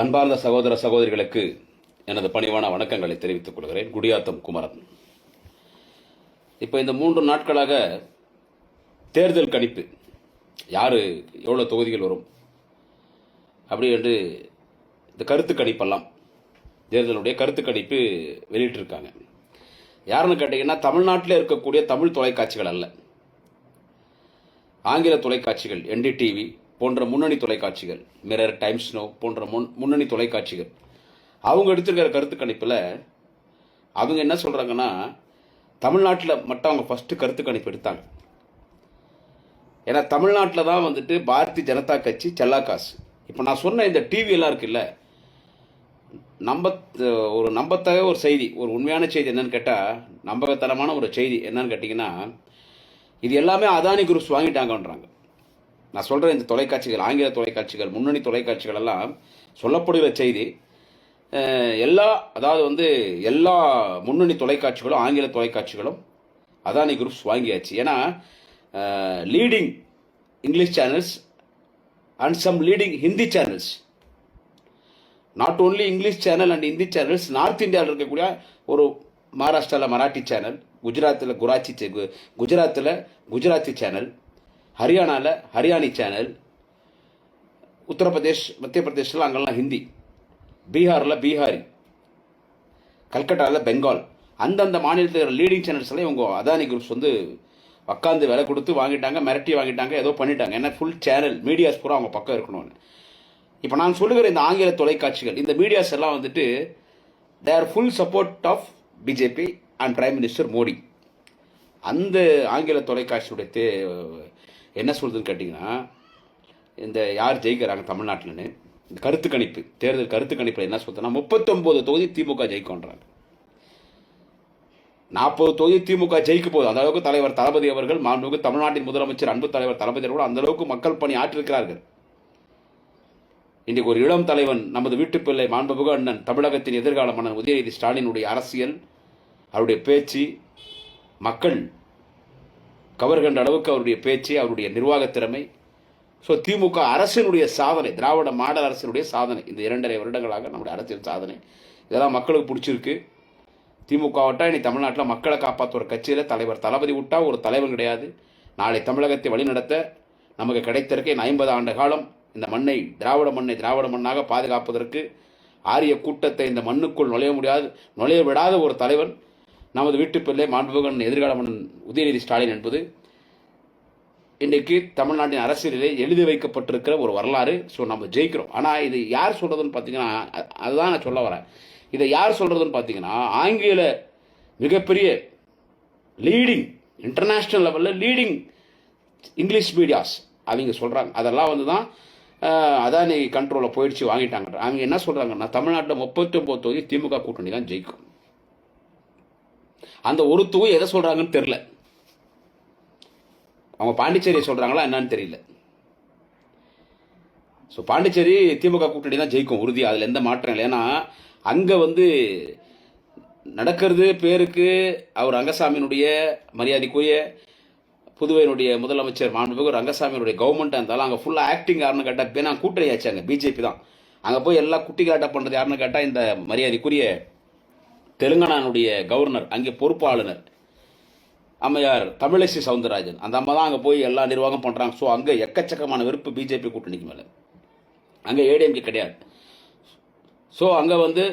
அன்பார்ந்த சகோதர சகோதரிகளுக்கு எனது பணிவான வணக்கங்களை தெரிவித்துக் கொள்கிறேன். குடியாத்தம் குமரன். இப்போ இந்த மூன்று நாட்களாக தேர்தல் கணிப்பு. யார் எவ்வளோ தொகுதிகள் வரும்? அப்படி என்று இந்த கருத்து கணிப்பெல்லாம் தேர்தலுடைய கருத்து கணிப்பு வெளியிட்டிருக்காங்க. யாருன்னு கேட்டிங்கன்னா தமிழ்நாட்டில் இருக்கக்கூடிய தமிழ் தொலைக்காட்சிகள் அல்ல. ஆங்கில தொலைக்காட்சிகள் என்டிடிவி போன்ற முன்னணி தொலைக்காட்சிகள் மிரர் டைம்ஸ் நோ போன்ற முன் முன்னணி தொலைக்காட்சிகள். அவங்க எடுத்திருக்கிற கருத்து கணிப்பில் அவங்க என்ன சொல்கிறாங்கன்னா தமிழ்நாட்டில் மட்டும் அவங்க ஃபஸ்ட்டு கருத்து கணிப்பு எடுத்தாங்க. ஏன்னா தமிழ்நாட்டில் தான் வந்துட்டு பாரதிய ஜனதா கட்சி செல்லாக்காசு இப்போ நான் சொன்ன இந்த டிவியெல்லாம் இருக்குல்ல நம்ப ஒரு நம்பத்தக ஒரு செய்தி ஒரு உண்மையான செய்தி என்னன்னு கேட்டால் நம்பகத்தனமான ஒரு செய்தி என்னன்னு கேட்டிங்கன்னா இது எல்லாமே அதானி குரூப்ஸ் வாங்கிட்டாங்கன்றாங்க. நான் சொல்கிறேன் இந்த தொலைக்காட்சிகள் ஆங்கில தொலைக்காட்சிகள் முன்னணி தொலைக்காட்சிகள் எல்லாம் சொல்லப்படுகிற செய்தி எல்லா அதாவது வந்து எல்லா முன்னணி தொலைக்காட்சிகளும் ஆங்கில தொலைக்காட்சிகளும் அதானி குரூப்ஸ் வாங்கியாச்சு. ஏன்னா leading English channels and some leading Hindi channels not only English channel and Hindi channels north இந்தியாவில் இருக்கக்கூடிய ஒரு மகாராஷ்டிராவில் மராட்டி சேனல் குஜராத்தில் குராச்சி சே- குஜராத்தில் குஜராத்தி சேனல் ஹரியானாவில் ஹரியானி சேனல் உத்தரப்பிரதேஷ் மத்திய பிரதேசில் அங்கெல்லாம் ஹிந்தி பீகாரில் பீகாரி கல்கட்டாவில் பெங்கால் அந்தந்த மாநிலத்தில் லீடிங் சேனல்ஸ்லாம் இவங்க அதானி குரூப்ஸ் வந்து உக்காந்து விலை கொடுத்து வாங்கிட்டாங்க மிரட்டி வாங்கிட்டாங்க ஏதோ பண்ணிட்டாங்க. ஏன்னா ஃபுல் சேனல் மீடியாஸ் பூரா அவங்க பக்கம் இருக்கணும்னு. இப்போ நான் சொல்லுகிற இந்த ஆங்கில தொலைக்காட்சிகள் இந்த மீடியாஸ் எல்லாம் வந்துட்டு they are full support of BJP and prime minister Modi அந்த ஆங்கில தொலைக்காட்சியுடைய என்ன சொல்கிறதுன்னு கேட்டிங்கன்னா இந்த யார் ஜெயிக்கிறாங்க தமிழ்நாட்டில்னு இந்த கருத்து கணிப்பு தேர்தல் கருத்து கணிப்பில் என்ன சொல்கிறேன்னா முப்பத்தொம்போது தொகுதி திமுக ஜெயிக்கோன்றாங்க நாற்பது தொகுதி திமுக ஜெயிக்க போகுது. அந்த அளவுக்கு தலைவர் தளபதி அவர்கள் மாண்புமிகு தமிழ்நாட்டின் முதலமைச்சர் அன்பு தலைவர் தளபதி அவர்கள் அந்த அளவுக்கு மக்கள் பணி ஆற்றிருக்கிறார்கள். இன்றைக்கு ஒரு இளம் தலைவன் நமது வீட்டு பிள்ளை மாண்புமிகு அண்ணன் தமிழகத்தின் எதிர்கால மன்னன் உதயநிதி ஸ்டாலினுடைய அரசியல் அவருடைய பேச்சு மக்கள் கவர்கின்ற அளவுக்கு அவருடைய பேச்சு அவருடைய நிர்வாகத் திறமை ஸோ திமுக அரசினுடைய சாதனை திராவிட மாடல் அரசினுடைய சாதனை இந்த இரண்டரை வருடங்களாக நம்முடைய அரசியல் சாதனை. இதெல்லாம் மக்களுக்கு பிடிச்சிருக்கு. திமுக விட்டால் இனி தமிழ்நாட்டில் மக்களை காப்பாற்றுற கட்சியில் தலைவர் தளபதி விட்டால் ஒரு தலைவன் கிடையாது. நாளை தமிழகத்தை வழிநடத்த நமக்கு கிடைத்திருக்க இந்த ஐம்பது ஆண்டு காலம் இந்த மண்ணை திராவிட மண்ணை திராவிட மண்ணாக பாதுகாப்பதற்கு ஆரிய கூட்டத்தை இந்த மண்ணுக்குள் நுழைய முடியாது நுழைய விடாத ஒரு தலைவன். நமது வீட்டு பிள்ளை மாண்புகன் எதிர்காலமன் உதயநிதி ஸ்டாலின் என்பது இன்றைக்கு தமிழ்நாட்டின் அரசியலிலே எழுதி வைக்கப்பட்டிருக்கிற ஒரு வரலாறு. ஸோ நம்ம ஜெயிக்கிறோம். ஆனால் இது யார் சொல்கிறதுன்னு பார்த்தீங்கன்னா அதுதான் நான் சொல்ல வரேன். இதை யார் சொல்கிறதுன்னு பார்த்தீங்கன்னா ஆங்கில மிகப்பெரிய லீடிங் இன்டர்நேஷ்னல் லெவலில் லீடிங் இங்கிலீஷ் மீடியாஸ் அவங்க சொல்கிறாங்க அதெல்லாம் வந்து தான் அதான் அதானி கண்ட்ரோலில் போயிடுச்சு வாங்கிட்டாங்க. அவங்க என்ன சொல்கிறாங்கன்னா தமிழ்நாட்டில் முப்பத்தி ஒம்பது தொகுதி திமுக கூட்டணி தான் ஜெயிக்கும். அந்த ஒரு தொகுதி எதை சொல்கிறாங்கன்னு தெரில அவங்க பாண்டிச்சேரியை சொல்கிறாங்களா என்னன்னு தெரியல. ஸோ பாண்டிச்சேரி திமுக கூட்டணி தான் ஜெயிக்கும். உறுதி. அதில் எந்த மாற்றம் இல்லை. ஏன்னா அங்கே வந்து நடக்கிறது பேருக்கு அவர் ரங்கசாமியினுடைய மரியாதைக்குரிய புதுவையினுடைய முதலமைச்சர் மாண்புமிகு ரங்கசாமியினுடைய கவர்மெண்ட்டாக இருந்தாலும் அங்கே ஃபுல்லாக ஆக்டிங் யாருன்னு கேட்டால் பேனா கூட்டணி ஆச்சு அங்கே. பிஜேபி தான். அங்கே போய் எல்லாம் குட்டி கலாட்டம் பண்ணுறது யாருன்னு கேட்டால் இந்த மரியாதைக்குரிய தெலுங்கானானுடைய கவர்னர் அங்கே பொறுப்பாளுநர் அம்மையார் தமிழிசை சவுந்தரராஜன். அந்த அம்மா தான் அங்கே போய் எல்லா நிர்வாகம் பண்ணுறாங்க ஸோ அங்கே எக்கச்சக்கமான வெறுப்பு பிஜேபி கூட்டணிக்கு மேலே. அங்கே ஏடிஎம்கே கிடையாது. ஸோ அங்கே வந்து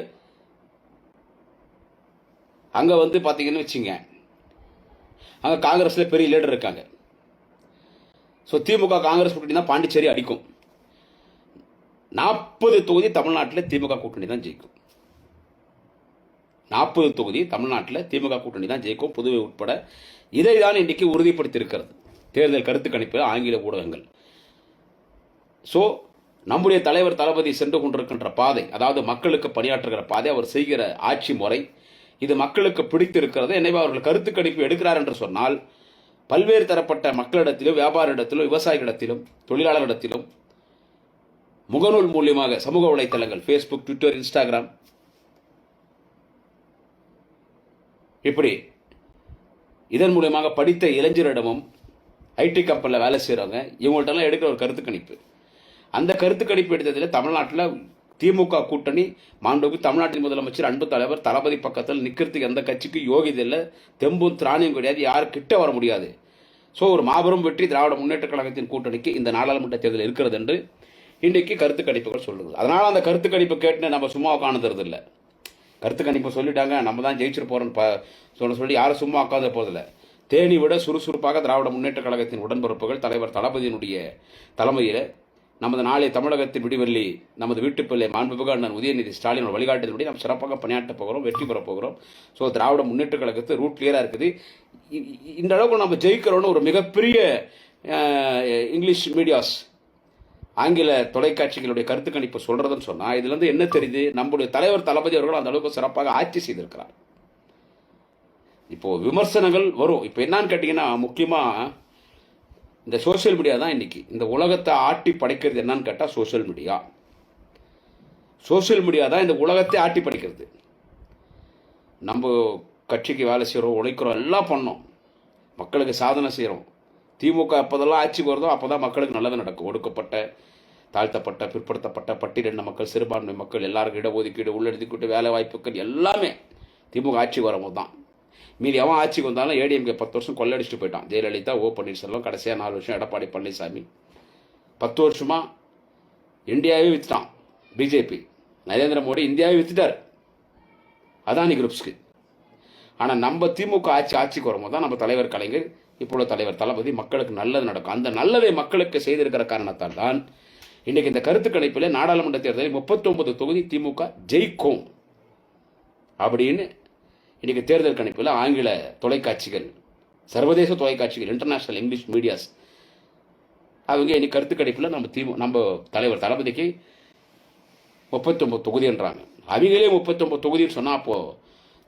அங்கே வந்து பார்த்தீங்கன்னு வச்சுங்க அங்கே காங்கிரஸில் பெரிய லீடர் இருக்காங்க. ஸோ திமுக காங்கிரஸ் கூட்டணி தான் பாண்டிச்சேரி அடிக்கும். நாற்பது தொகுதி தமிழ்நாட்டில் திமுக கூட்டணி தான் ஜெயிக்கும். நாற்பது தொகுதி தமிழ்நாட்டில் திமுக கூட்டணி தான் ஜெயிக்கும். புதுவை உட்பட இதை தான் இன்றைக்கு உறுதிப்படுத்தியிருக்கிறது. தேர்தல் கருத்து கணிப்பு ஆங்கில ஊடகங்கள். ஸோ நம்முடைய தலைவர் தளபதி சென்று கொண்டிருக்கின்ற பாதை அதாவது மக்களுக்கு பணியாற்றுகிற பாதை அவர் செய்கிற ஆட்சி முறை இது மக்களுக்கு பிடித்திருக்கிறது. எனவே அவர்கள் கருத்து கணிப்பு எடுக்கிறார் என்று சொன்னால் பல்வேறு தரப்பட்ட மக்களிடத்திலும் வியாபாரிடத்திலும் விவசாயிகளிடத்திலும் தொழிலாளர்களிடத்திலும் முகநூல் மூலியமாக சமூக வலைத்தளங்கள் ஃபேஸ்புக் ட்விட்டர் இன்ஸ்டாகிராம் இப்படி. இதன் மூலியமாக படித்த இளைஞரிடமும் ஐடி கம்பெனியில் வேலை செய்கிறவங்க இவங்கள்ட்டெல்லாம் எடுக்கிற ஒரு கருத்து கணிப்பு. அந்த கருத்து கணிப்பு எடுத்ததில் தமிழ்நாட்டில் திமுக கூட்டணி மாண்புமிகு தமிழ்நாட்டின் முதலமைச்சர் அன்பு தலைவர் தளபதி பக்கத்தில் நிற்கிறதுக்கு எந்த கட்சிக்கு யோகியது இல்லை தெம்பும் திராணியும் கிடையாது யாரும் கிட்ட வர முடியாது. ஸோ ஒரு மாபெரும் வெற்றி திராவிட முன்னேற்ற கழகத்தின் கூட்டணிக்கு இந்த நாடாளுமன்ற தேர்தல் இருக்கிறது என்று இன்றைக்கு கருத்து கணிப்புகள் சொல்லுது. அதனால் அந்த கருத்து கணிப்பு கேட்டு நம்ம சும்மா உட்காந்துறது இல்லை. கருத்து கணிப்பு சொல்லிட்டாங்க நம்ம தான் ஜெயிச்சிட்டு போகிறோன்னு ப சொல்ல சொல்லி யாரும் சும்மா உட்காந்து போதில்லை தேனி விட சுறுசுறுப்பாக திராவிட முன்னேற்ற கழகத்தின் உடன்பிறப்புகள் தலைவர் தளபதியினுடைய தலைமையில் நமது நாளை தமிழகத்தின் விடிவெள்ளி நமது வீட்டுப்பிள்ளை மாண்புமிகு அண்ணன் உதயநிதி ஸ்டாலின் வழிகாட்டுதல்படி நாம் சிறப்பாக பணியாற்ற போகிறோம் வெற்றி பெற போகிறோம். ஸோ திராவிட முன்னேற்ற கழகத்து ரூட் கிளியராக இருக்குது. இ- இந்த அளவுக்கு நம்ம ஜெயிக்கிறோன்னு ஒரு மிகப்பெரிய இங்கிலீஷ் மீடியாஸ் ஆங்கில தொலைக்காட்சிகளுடைய கருத்து கணிப்பு சொல்றதுன்னு சொன்னா இதுல இருந்து என்ன தெரியுது? நம்முடைய தலைவர் தளபதி அவர்கள் அந்த அளவுக்கு சிறப்பாக ஆட்சி செய்திருக்கிறார். இப்போ விமர்சனங்கள் வரும். இப்போ என்னன்னு கேட்டீங்கன்னா முக்கியமா இந்த சோஷியல் மீடியா தான் இன்னைக்கு. இந்த உலகத்தை ஆட்டி படைக்கிறது என்னன்னு கேட்டால் சோஷியல் மீடியா. சோஷியல் மீடியா தான் இந்த உலகத்தை ஆட்டி படைக்கிறது. நம்ம கட்சிக்கு வேலை செய்கிறோம் உழைக்கிறோம் எல்லாம் பண்ணோம். மக்களுக்கு சாதனை செய்கிறோம் திமுக எப்போதெல்லாம் ஆட்சிக்கு வருதோ அப்போ தான் மக்களுக்கு நல்லது நடக்கும். ஒடுக்கப்பட்ட தாழ்த்தப்பட்ட பிற்படுத்தப்பட்ட பட்டியலின மக்கள் சிறுபான்மை மக்கள் எல்லாருக்கும் இடஒதுக்கீடு உள்ளெடுத்துக்கிட்டு வேலை வாய்ப்புகள் எல்லாமே திமுக ஆட்சிக்கு வரும்போது தான் மீதி அவன் ஆட்சிக்கு வந்தாலும் ஏடிஎம்கே பத்து வருஷம் கொள்ளடிச்சிட்டு போயிட்டான். ஜெயலலிதா ஓ பன்னீர்செல்வம் கடைசியாக நாலு வருஷம் எடப்பாடி பழனிசாமி. பத்து வருஷமாக இந்தியாவே விற்றுட்டான் பிஜேபி நரேந்திர மோடி இந்தியாவே விற்றுட்டார் அதானி குரூப்ஸ்க்கு ஆனால் நம்ம திமுக ஆட்சி ஆட்சிக்கு வரும்போது தான் நம்ம தலைவர் கலைஞர் இப்பொழுது தலைவர் தளபதி மக்களுக்கு நல்லது நடக்கும். அந்த நல்லதை மக்களுக்கு செய்திருக்கிற காரணத்தால் தான் இன்றைக்கு இந்த கருத்து கணிப்பில் நாடாளுமன்ற தேர்தலில் 39 தொகுதி திமுக ஜெயிக்கும் அப்படின்னு இன்றைக்கி தேர்தல் கணிப்பில் ஆங்கில தொலைக்காட்சிகள் சர்வதேச தொலைக்காட்சிகள் இன்டர்நேஷனல் இங்கிலீஷ் மீடியாஸ் அவங்க இன்னைக்கு கருத்து கணிப்பில் நம்ம திமு நம்ம தலைவர் தளபதிக்கு 39 தொகுதின்றாங்க அவங்களே 39 தொகுதின்னு சொன்னால் அப்போது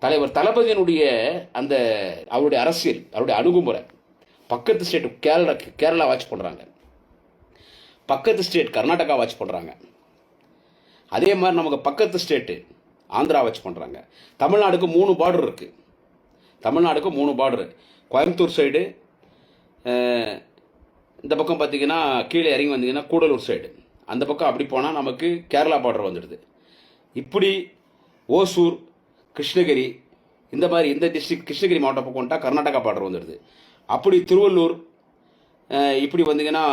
தலைவர் தளபதியினுடைய அந்த அவருடைய அரசியல் அவருடைய அணுகுமுறை பக்கத்து ஸ்டேட் கேரளா கேரளா வாட்ச் பண்ணுறாங்க பக்கத்து ஸ்டேட் கர்நாடகா வாட்ச் பண்ணுறாங்க அதே மாதிரி நமக்கு பக்கத்து ஸ்டேட்டு ஆந்திரா வாட்ச் பண்ணுறாங்க தமிழ்நாடுக்கு மூணு பார்டர் இருக்குது தமிழ்நாடுக்கு மூணு பார்டர் கோயம்புத்தூர் சைடு இந்த பக்கம் பார்த்தீங்கன்னா கீழே இறங்கி வந்தீங்கன்னா கூடலூர் சைடு அந்த பக்கம் அப்படி போனால் நமக்கு கேரளா பார்டர் வந்துடுது. இப்படி ஓசூர் கிருஷ்ணகிரி இந்த மாதிரி இந்த டிஸ்ட்ரிக்ட் கிருஷ்ணகிரி மாவட்டம் பக்கம் கர்நாடகா பார்டர் வந்துடுது. அப்படி திருவள்ளூர் இப்படி வந்தீங்கன்னா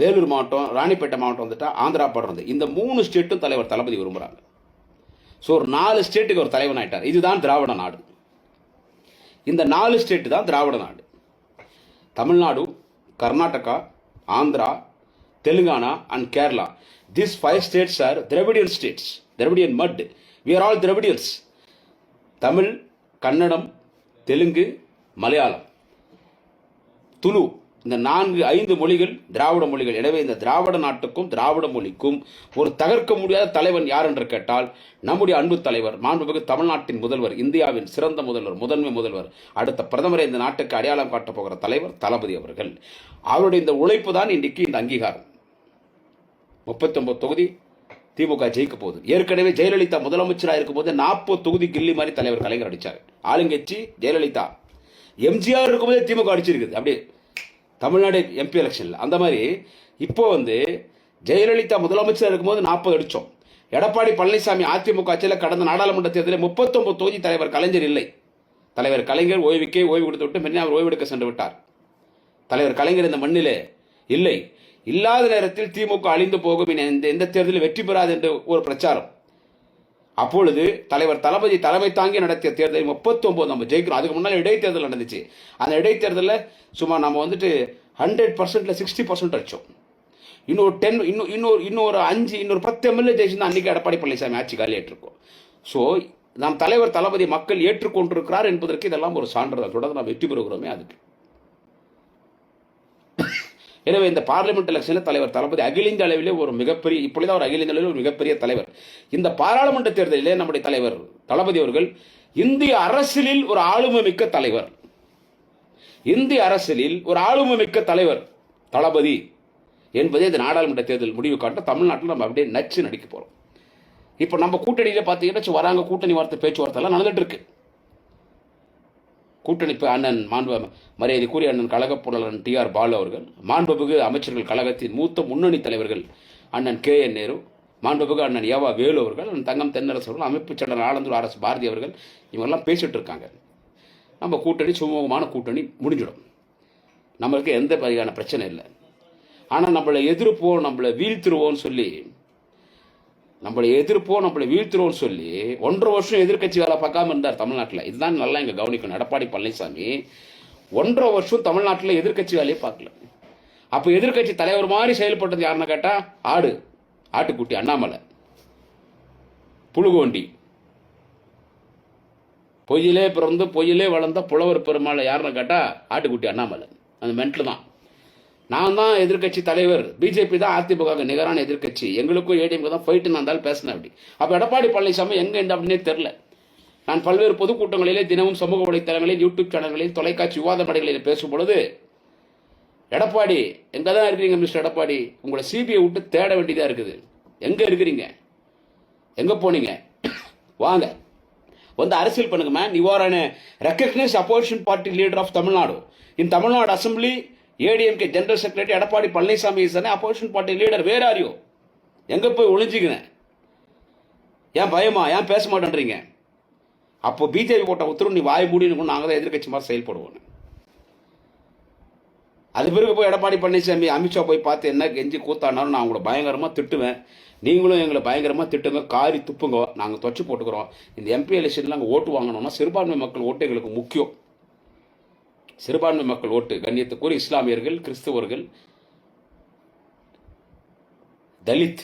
வேலூர் மாவட்டம் ராணிப்பேட்டை மாவட்டம் வந்துட்டா ஆந்திரா படுறது வந்து. இந்த மூணு ஸ்டேட்டும் தலைவர் தளபதி விரும்புகிறாங்க ஸோ ஒரு நாலு ஸ்டேட்டுக்கு ஒரு தலைவன் ஆயிட்டார். இதுதான் திராவிட நாடு. இந்த நாலு ஸ்டேட்டு தான் திராவிட நாடு. Tamil Nadu Karnataka Andhra Telangana and Kerala. This five states are Dravidian states Dravidian but we are all Dravidians. Tamil Kannada Telugu Malayalam. Tulu. இந்த நான்கு ஐந்து மொழிகள் திராவிட மொழிகள். எனவே இந்த திராவிட நாட்டுக்கும் திராவிட மொழிக்கும் ஒரு தகர்க்க முடியாத தலைவன் யார் என்று கேட்டால் நம்முடைய அன்பு தலைவர் மாண்புமிகு தமிழ்நாட்டின் முதல்வர் இந்தியாவின் சிறந்த முதல்வர் முதன்மை முதல்வர் அடுத்த பிரதமரை இந்த நாட்டுக்கு அடையாளம் காட்டப் போகிற தலைவர் தளபதி அவர்கள். அவருடைய இந்த உழைப்பு தான் இன்றைக்கு இந்த அங்கீகாரம். 39 தொகுதி திமுக ஜெயிக்க போகுது. ஏற்கனவே ஜெயலலிதா முதலமைச்சராக இருக்கும்போது நாற்பது தொகுதி கில்லி மாதிரி தலைவர் கலைஞர் அடித்தார் ஆளுங்கட்சி ஜெயலலிதா. எம்ஜிஆர் இருக்கும்போதே திமுக அடிச்சிருக்குது. அப்படியே தமிழ்நாடு எம்பி எலெக்ஷனில் அந்த மாதிரி இப்போ வந்து ஜெயலலிதா முதலமைச்சர் இருக்கும்போது நாற்பது அடித்தோம் எடப்பாடி பழனிசாமி அதிமுக ஆட்சியில் கடந்த நாடாளுமன்ற தேர்தலில் 39 தொகுதி தலைவர் கலைஞர் இல்லை. தலைவர் கலைஞர் ஓய்வுக்கே ஓய்வு கொடுத்து விட்டு முன்னே அவர் ஓய்வெடுக்க சென்று விட்டார். தலைவர் கலைஞர் இந்த மண்ணிலே இல்லை. இல்லாத நேரத்தில் திமுக அழிந்து போகும். இந்த எந்த தேர்தலில் வெற்றி பெறாது என்று ஒரு பிரச்சாரம். அப்பொழுது தலைவர் தளபதி தலைமை தாங்கி நடத்திய தேர்தல் 39 நம்ம ஜெயிக்கிறோம். அதுக்கு முன்னாடி இடைத்தேர்தல் நடந்துச்சு. அந்த இடைத்தேர்தலில் சும்மா நம்ம வந்துட்டு ஹண்ட்ரட் பர்சன்ட்ல சிக்ஸ்டி பர்சன்ட் அடிச்சோம். இன்னொரு டென் இன்னும் இன்னொரு இன்னொரு அஞ்சு இன்னொரு பத்து எம்எல்ஏ ஜெயிச்சிருந்தா அன்றைக்கி எடப்பாடி பழனிசாமி ஆட்சி காலி ஏற்றிருக்கோம் ஸோ நம் தலைவர் தளபதி மக்கள் ஏற்றுக்கொண்டிருக்கிறார் என்பதற்கு இதெல்லாம் ஒரு சான்றிதழ். தொடர்ந்து நாம் வெற்றி பெறுகிறோமே அதுக்கு. எனவே இந்த பார்லிமெண்ட் எலெக்ஷனில் தலைவர் தளபதி அகில இந்திய அளவிலே ஒரு மிகப்பெரிய இப்பொழுதுதான் ஒரு அகில இந்திய அளவில் ஒரு மிகப்பெரிய தலைவர். இந்த பாராளுமன்ற தேர்தலிலே நம்முடைய தலைவர் தளபதி அவர்கள் இந்திய அரசியலில் ஒரு ஆளுமை மிக்க தலைவர். இந்திய அரசியலில் ஒரு ஆளுமை மிக்க தலைவர் தளபதி என்பதே இந்த நாடாளுமன்ற தேர்தல் முடிவு காட்ட தமிழ்நாட்டில் நம்ம அப்படியே நச்சு நடிக்க போகிறோம் இப்போ நம்ம கூட்டணியில் பார்த்தீங்கன்னா வராங்க கூட்டணி வார்த்தை பேச்சுவார்த்தை எல்லாம் நடந்துட்டு இருக்கு. கூட்டணிப்பு அண்ணன் அண்ணன் மாண்பு மரியாதைக்குரிய அண்ணன் கழக பொருளாளர் டி ஆர் பாலு அவர்கள் மாண்புமிகு அமைச்சர்கள் கழகத்தின் மூத்த முன்னணி தலைவர்கள் அண்ணன் கே என் நேரு மாண்புமிகு அண்ணன் ஏவா வேலு அவர்கள் அண்ணன் தங்கம் தென்னரசு அவர்கள் அமைப்பு செயலர் ஆலந்தூர் அரசு பாரதி அவர்கள் இவங்கெல்லாம் பேசிகிட்டு இருக்காங்க. நம்ம கூட்டணி சுமூகமான கூட்டணி முடிஞ்சிடும். நம்மளுக்கு எந்த வகையான பிரச்சனை இல்லை. ஆனால் நம்மளை எதிர்ப்போம் நம்மளை வீழ்த்திருவோம்னு சொல்லி நம்மளை எதிர்ப்போம் நம்மளை வீழ்த்துறோம்னு சொல்லி ஒன்றரை வருஷம் எதிர்க்கட்சி வேலை பார்க்காம இருந்தார் தமிழ்நாட்டில். இதுதான் நல்லா இங்கே கவனிக்கணும். எடப்பாடி பழனிசாமி ஒன்றரை வருஷம் தமிழ்நாட்டில் எதிர்க்கட்சி வேலையை பார்க்கல. அப்போ எதிர்க்கட்சி தலைவர் மாதிரி செயல்பட்டது யாருன்னு கேட்டால் ஆடு ஆட்டுக்குட்டி அண்ணாமலை புழுகோண்டி. பொய்யிலே பிறந்து பொய்யிலே வளர்ந்த புலவர் பெருமாளை யாருன்னு கேட்டால் ஆட்டுக்குட்டி அண்ணாமலை. அந்த மென்ட்ல தான். நான் தான் எதிர்க்கட்சி தலைவர். பிஜேபி தான் அதிமுக நிகரான எதிர்க்கட்சி. எங்களுக்கும் ஏடிஎம்க்கு தான் ஃபைட்டு நான் இருந்தாலும் பேசினேன் அப்படி. அப்போ எடப்பாடி பழனிசாமி எங்கே இந்த அப்படின்னே தெரில நான் பல்வேறு பொதுக்கூட்டங்களிலே தினமும் சமூக வலைத்தளங்களில் யூடியூப் சேனல்களில் தொலைக்காட்சி விவாத மேடைகளில் பேசும்பொழுது எடப்பாடி எங்கே தான் இருக்கிறீங்க மிஸ்டர் எடப்பாடி? உங்களை சிபிஐ விட்டு தேட வேண்டியதாக இருக்குது. எங்கே இருக்கிறீங்க? எங்கே போனீங்க? வாங்க. வந்து அரசியல் பண்ணுங்கம்மா. நிவாரண recognised opposition party leader of Tamil Nadu in Tamil Nadu assembly ADMK general secretary Edappadi Palaniswami is opposition party leader வேற ஆரியோ எங்கே போய் ஒளிஞ்சிக்கிறேன் ஏன் பயமா? ஏன் பேச மாட்டேன்றீங்க? அப்போ பிஜேபி போட்ட உத்தரவு நீ வாய் மூடினு நாங்கள் தான் எதிர்க்கட்சி மாதிரி செயல்படுவோம். அது பிறகு போய் எடப்பாடி பழனிசாமி அமித்ஷா போய் பார்த்து என்ன கெஞ்சி கூத்தானாலும் நான் உங்களை பயங்கரமாக திட்டுவேன். நீங்களும் எங்களை பயங்கரமாக திட்டுங்க காரி துப்புங்க. நாங்கள் தொச்சு போட்டுக்கிறோம். இந்த எம்பி எலெக்ஷனில் நாங்கள் ஓட்டு வாங்கணும்னா சிறுபான்மை மக்கள் ஓட்டு எங்களுக்கு முக்கியம். சிறுபான்மை மக்கள் ஓட்டு கண்ணியத்துக்குரிய இஸ்லாமியர்கள் கிறிஸ்தவர்கள் தலித்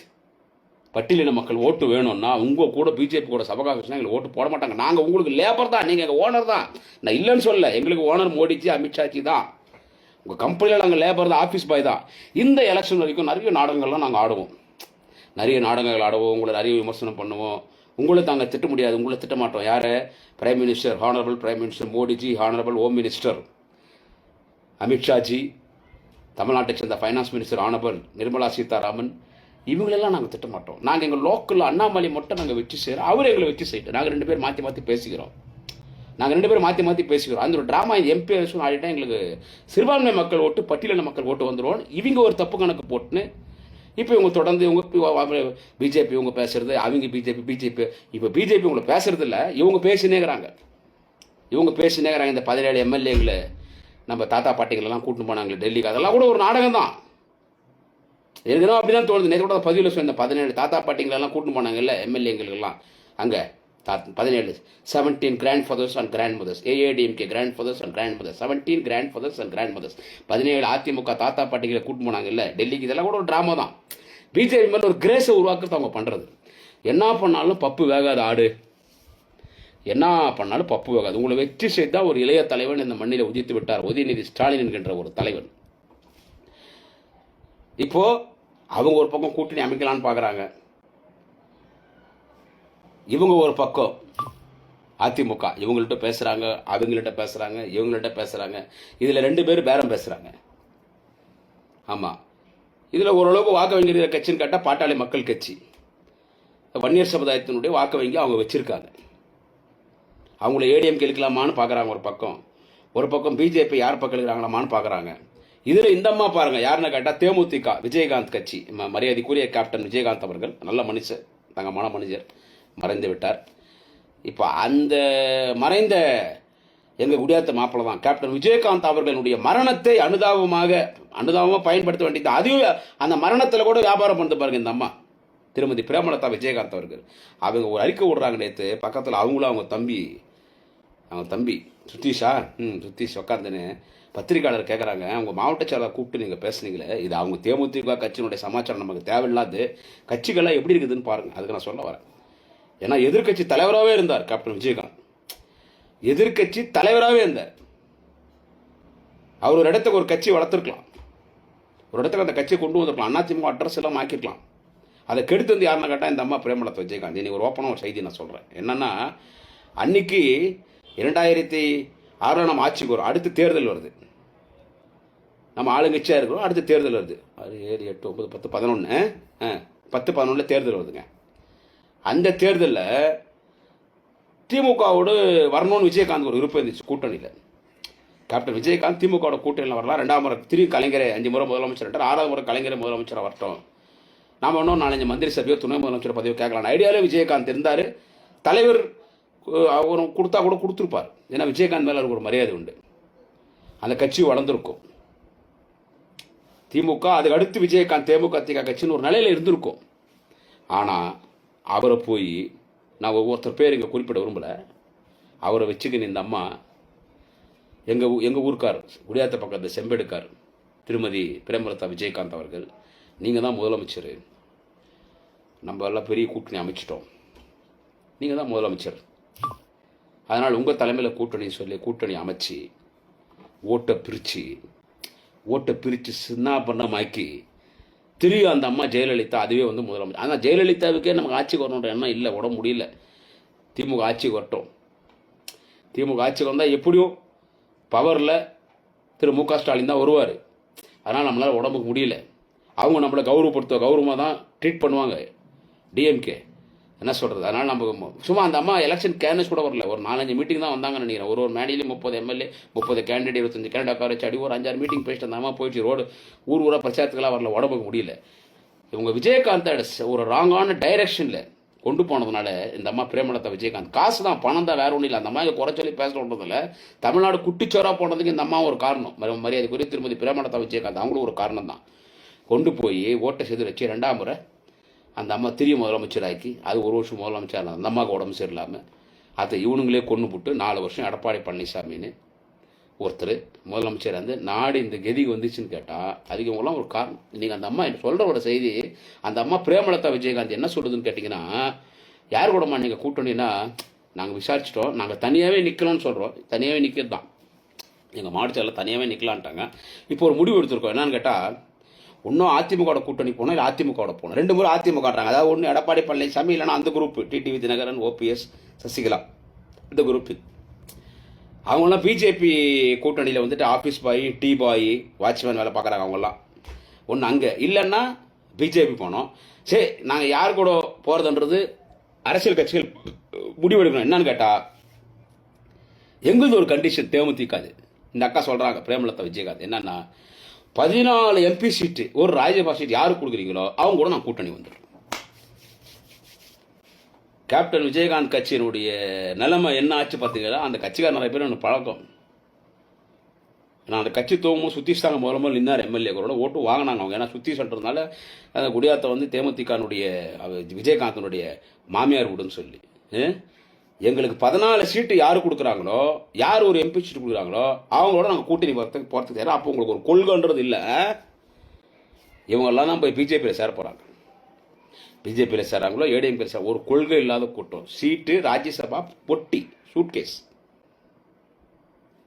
பட்டியலின மக்கள் ஓட்டு வேணும்னா உங்கள் கூட பிஜேபி கூட சபகா எங்களுக்கு ஓட்டு போட மாட்டாங்க. நாங்கள் உங்களுக்கு லேபர் தான் நீங்கள் எங்கள் ஓனர் தான். நான் இல்லைன்னு சொல்ல எங்களுக்கு ஓனர் மோடிஜி அமித்ஷாஜி தான். உங்கள் கம்பெனியில் நாங்கள் லேபர் தான் ஆஃபீஸ் பாய் தான். இந்த எலெக்ஷன் வரைக்கும் நிறைய நாடகங்கள்லாம் நாங்கள் ஆடுவோம். நிறைய நாடகங்கள் ஆடுவோம் உங்களை நிறைய விமர்சனம் பண்ணுவோம். உங்களை தாங்க திட்ட முடியாது உங்களை திட்ட மாட்டோம். யார்? Prime minister honourable prime minister Modi ji honourable home minister Amit Shah ji தமிழ்நாட்டை சேர்ந்த finance minister honourable Nirmala Sitharaman இவங்களெல்லாம் நாங்கள் திட்டமாட்டோம். நாங்கள் எங்கள் லோக்கலில் அண்ணாமலை மட்டும் நாங்கள் வச்சு செய்கிறோம் அவர் எங்களை வச்சு செய்யிட்டு நாங்கள் ரெண்டு பேர் மாற்றி மாற்றி பேசிக்கிறோம். நாங்கள் ரெண்டு பேரும் மாற்றி மாற்றி பேசிக்கிறோம். அந்த ஒரு ட்ராமா எம்பி எலெக்ஷன் ஆடிட்டா எங்களுக்கு சிறுபான்மை மக்கள் ஓட்டு பட்டியலின மக்கள் ஓட்டு வந்துடும் இவங்க ஒரு தப்பு கணக்கு போட்டுன்னு இப்போ இவங்க தொடர்ந்து இவங்க பிஜேபி இவங்க பேசுறது அவங்க பிஜேபி பிஜேபி. இப்போ பிஜேபி உங்களை பேசுறது இல்லை இவங்க பேசினேங்கிறாங்க. இவங்க பேசினேங்கிறாங்க இந்த பதினேழு எம்எல்ஏங்களை நம்ம தாத்தா பாட்டிகளெல்லாம் கூட்டு போனாங்களே டெல்லிக்கு. அதெல்லாம் கூட ஒரு நாடகம் தான் ஏற்கனவே அப்படி தான் தோணுது. நேற்று கூட பதிவில் சொன்ன பதினேழு தாத்தா பாட்டிங்களெல்லாம் கூட்டு போனாங்கல்ல எம்எல்ஏங்களுக்கெல்லாம். அங்கே தாத் பதினேழு. Seventeen grandfathers and grandmothers AIADMK grandfathers and grandmothers seventeen grandfathers and grandmothers பதினேழு அதிமுக தாத்தா பாட்டிகளை கூட்டு போனாங்கல்ல டெல்லிக்கு. இதெல்லாம் கூட ஒரு ட்ராமா தான். பிஜேபி மேலே ஒரு கிரேஸை உருவாக்குறது அவங்க பண்ணுறது என்ன பண்ணாலும் பப்பு வேகாத ஆடு. என்ன பண்ணாலும் பப்பு வேகாது. உங்களை வெற்றி செய்தால் ஒரு இளைய தலைவன் இந்த மண்ணில் உதித்து விட்டார். உதயநிதி ஸ்டாலின் என்கின்ற ஒரு தலைவன். இப்போ அவங்க ஒரு பக்கம் கூட்டணி அமைக்கலான்னு பார்க்குறாங்க இவங்க ஒரு பக்கம் அதிமுக. இவங்கள்ட்ட பேசுகிறாங்க அவங்கள்ட்ட பேசுகிறாங்க இவங்கள்ட்ட பேசுகிறாங்க இதில் ரெண்டு பேரும் பேரம் பேசுகிறாங்க ஆமாம் இதில் ஓரளவுக்கு வாக்கு வங்கி கட்சின்னு கேட்டால் பாட்டாளி மக்கள் கட்சி. வன்னியர் சமுதாயத்தினுடைய வாக்கு வங்கி அவங்க வச்சுருக்காங்க. அவங்கள ஏடிஎம் இழுக்கலாமான்னு பார்க்குறாங்க ஒரு பக்கம். ஒரு பக்கம் பிஜேபி யார் பக்கம் இருக்கிறாங்களாமான்னு பார்க்குறாங்க இதில் இந்த அம்மா பாருங்க யாருன்னு கேட்டால் தேமுதிக விஜயகாந்த் கட்சி. மரியாதைக்குரிய கேப்டன் விஜயகாந்த் அவர்கள் நல்ல மனுஷர் தங்கமான மனுஷர் மறைந்து விட்டார். இப்போ அந்த மறைந்த எங்கள் குடியாத்த மாப்பிள்ள தான் கேப்டன் விஜயகாந்த் அவர்களுடைய மரணத்தை அனுதாபமாக அனுதாபமாக பயன்படுத்த வேண்டியது. அதையும் அந்த மரணத்தில் கூட வியாபாரம் பண்ணிட்டு பாருங்க இந்த அம்மா. திருமதி பிரேமலதா விஜயகாந்த் அவர்கள். அவங்க ஒரு அறிக்கை விடுறாங்க நேற்று பக்கத்தில் அவங்களும் அவங்க தம்பி அவங்க தம்பி சுத்தீஷா ம் சுத்தீஷ் உட்காந்துன்னு பத்திரிக்கையாளர் கேட்குறாங்க அவங்க மாவட்ட செயலாளர் கூப்பிட்டு நீங்கள் பேசுனீங்களே இது அவங்க தேமுதிக கட்சியினுடைய சமாச்சாரம் நமக்கு தேவையில்லாது. கட்சிகள்லாம் எப்படி இருக்குதுன்னு பாருங்கள் அதுக்கு நான் சொல்ல வரேன். ஏன்னா எதிர்க்கட்சி தலைவராகவே இருந்தார் கேப்டன் விஜயகாந்த். எதிர்க்கட்சி தலைவராகவே இருந்தார். அவர் ஒரு இடத்துக்கு ஒரு கட்சி வளர்த்துருக்கலாம். ஒரு இடத்துக்கு அந்த கட்சியை கொண்டு வந்திருக்கலாம். அதிமுக அட்ரஸ் எல்லாம் மாக்கிருக்கலாம் அதை கெடுத்து வந்து யாருன்னா கேட்டால் இந்த அம்மா பிரேமலதா விஜயகாந்த். இன்னைக்கு ஒரு ஓப்பனாக ஒரு செய்தி நான் சொல்கிறேன் என்னன்னா அன்னைக்கு இரண்டாயிரத்தி ஆறில் நம்ம ஆட்சிக்கு வரும். அடுத்து தேர்தல் வருது. நம்ம ஆளுங்கட்சியாக இருக்கிறோம். அடுத்து தேர்தல் வருது. ஆறு ஏழு எட்டு ஒம்பது பத்து பதினொன்று பத்து பதினொன்றில் தேர்தல் வருதுங்க. அந்த தேர்தலில் திமுகவோடு வரணும்னு விஜயகாந்த் ஒரு விருப்பம் இருந்துச்சு கூட்டணியில். கேப்டன் விஜயகாந்த் திமுகவோட கூட்டணியில் வரலாம். ரெண்டாம் முறை திரு கலைஞரை அஞ்சு முறை முதலமைச்சர் ஆறாவது முறை கலைஞரை முதலமைச்சராக வரட்டும். நாம் இன்னும் நாலஞ்சு மந்திரி சபையோ துணை முதலமைச்சர் பதவியோ கேட்கலாம். ஐடியாவில் விஜயகாந்த் இருந்தார். தலைவர் அவர் கொடுத்தா கூட கொடுத்துருப்பார். ஏன்னா விஜயகாந்த் மேலே அவருக்கு ஒரு மரியாதை உண்டு. அந்த கட்சி வளர்ந்துருக்கும். திமுக அதுக்கு அடுத்து விஜயகாந்த் தேமுக திக கட்சின்னு ஒரு நிலையில் இருந்திருக்கும். ஆனால் அவரை போய் நான் ஒவ்வொருத்தர் பேர் இங்கே குறிப்பிட விரும்பலை. அவரை வச்சுக்கின்னு இந்த அம்மா எங்கள் எங்கள் ஊருக்கார் குடியாத்த பக்கத்தில் செம்பெடுக்கார் திருமதி பிரேமலதா விஜயகாந்த் அவர்கள் நீங்கள் தான் முதலமைச்சர். நம்ம எல்லாம் பெரிய கூட்டணி அமைச்சிட்டோம். நீங்கள் தான் முதலமைச்சர். அதனால் உங்கள் தலைமையில் கூட்டணி சொல்லி கூட்டணி அமைச்சு ஓட்டை பிரித்து ஓட்டை பிரித்து சின்ன பண்ணமாக்கி திரும்பி அந்த அம்மா ஜெயலலிதா அதுவே வந்து முதலமைச்சர். ஆனால் ஜெயலலிதாவுக்கே நமக்கு ஆட்சிக்கு வரணுன்ற எண்ணம் இல்லை உடம்பு முடியல. திமுக ஆட்சிக்கு வரட்டும். திமுக ஆட்சிக்கு வந்தால் எப்படியும் பவரில் திரு மு க ஸ்டாலின் தான் வருவார். அதனால் நம்மளால் உடம்புக்கு முடியல. அவங்க நம்மளை கௌரவப்படுத்த கௌரவமாக தான் ட்ரீட் பண்ணுவாங்க டிஎம்கே என்ன சொல்கிறது அதனால் நம்ம சும்மா அந்த அம்மா எலெக்ஷன் கேனஸ் கூட வரல. ஒரு நாலஞ்சு மீட்டிங் தான் வந்தாங்கன்னு நினைக்கிறேன். ஒரு ஒரு மேடையிலையும் முப்பது எம்எல்ஏ முப்பது கேண்டிடேட் இருபத்தஞ்சு கேண்டிடேட் உட்கார வச்சு அடி ஒரு அஞ்சாறு மீட்டிங் பேசிட்டு அந்த அம்மா போயிடுச்சு. ரோடு ஊர் ஊராக பிரச்சாரத்துக்கெல்லாம் வரல. உடம்புக்கு முடியல. இவங்க விஜயகாந்த் ஒரு ராங்கான டைரக்ஷனில் கொண்டு போனதுனால இந்த அம்மா பிரேமலதா விஜயகாந்த். காசு தான் பணம் தான் வேற ஒன்றும் இல்லை. அந்த அம்மா இதை குறை சொல்லி பேசணுன்றதில்ல தமிழ்நாடு குட்டிச்சோராக போனதுக்கு இந்த அம்மா ஒரு காரணம். மரியாதைக்குரிய திருமதி பிரேமலதா விஜயகாந்த். அவங்களும் ஒரு காரணம் தான் கொண்டு போய் ஓட்டை செய்து வச்சு ரெண்டாம் முறை அந்த அம்மா திரிய முதலமைச்சராக்கி அது ஒரு வருஷம் முதலமைச்சர் அந்த அம்மாவுக்கு உடம்பு சரியில்லாமல் அதை இவனுங்களே கொண்டு போட்டு நாலு வருஷம் எடப்பாடி பழனிசாமின்னு ஒருத்தர் முதலமைச்சர் வந்து நாடு இந்த கெதிக்கு வந்துச்சுன்னு கேட்டால் அதுக்கு ஒரு காரணம். நீங்கள் அந்த அம்மா சொல்கிற ஒரு செய்தி அந்த அம்மா பிரேமலதா விஜயகாந்த் என்ன சொல்லுதுன்னு கேட்டிங்கன்னா யார் கூடமா நீங்கள் கூட்டணின்னா நாங்கள் விசாரிச்சிட்டோம் நாங்கள் தனியாகவே நிற்கலாம்னு சொல்கிறோம் தனியாகவே நிற்கிறது தான் எங்கள் மாவட்டத்தில் தனியாகவே நிற்கலான்ட்டாங்க இப்போ ஒரு முடிவு எடுத்திருக்கோம் என்னன்னு கேட்டால் இன்னும் அதிமுகவோட கூட்டணி போனோம் இல்லை அதிமுகவோட போகணும் ரெண்டு முறை அதிமுகன்றாங்க அதாவது ஒன்று எடப்பாடி பழனிசாமி இல்லைன்னா அந்த group TTV Dhinakaran OPS Sasikala. இந்த குரூப்பு அவங்களாம் பிஜேபி கூட்டணியில் வந்துட்டு office boy tea boy watchman வேலை பார்க்குறாங்க அவங்கெல்லாம். ஒன்று அங்கே. இல்லைன்னா பிஜேபி போனோம். சரி நாங்கள் யார் கூட போகிறதுன்றது அரசியல் கட்சிகள் முடிவெடுக்கணும் என்னன்னு கேட்டால் எங்களுது ஒரு கண்டிஷன் தேமுதிக்காது இந்த அக்கா சொல்கிறாங்க பிரேமலதா விஜயகாந்த். என்னன்னா பதினாலு எம்பி சீட்டு ஒரு ராஜ்யசபா சீட் யாருக்கு கொடுக்குறீங்களோ அவங்க கூட நான் கூட்டணி வந்துடுறேன். கேப்டன் விஜயகாந்த் கட்சியினுடைய நிலைமை என்ன ஆச்சு பார்த்தீங்கன்னா அந்த கட்சிக்கார நிறைய பேர் எனக்கு பழக்கம். நான் அந்த கட்சி தூங்கும்போது சுத்தீஷ் மூலமாக முதல்ல முதல்ல நின்னார் எம்எல்ஏக்களோட ஓட்டு வாங்கினாங்க அவங்க. ஏன்னா சுத்தீஷ்ன்றதுனால அந்த குடியாத்த வந்து தேமுதிகனுடைய விஜயகாந்தனுடைய மாமியார் வீடுன்னு சொல்லி. எங்களுக்கு பதினாலு சீட்டு யார் கொடுக்குறாங்களோ யார் ஒரு எம்பி சீட்டு கொடுக்குறாங்களோ அவங்களோட நாங்கள் கூட்டணி போகிறதுக்கு போகிறதுக்கு தயாரா. அப்போ உங்களுக்கு ஒரு கொள்கைன்றது இல்லை. இவங்கெல்லாம் தான் போய் பிஜேபியில் சேர போகிறாங்க பிஜேபியில் சேராங்களோ ஏடிஎம்கே சேர ஒரு கொள்கை இல்லாத கூட்டம். சீட்டு ராஜ்யசபா பொட்டி சூட்கேஸ்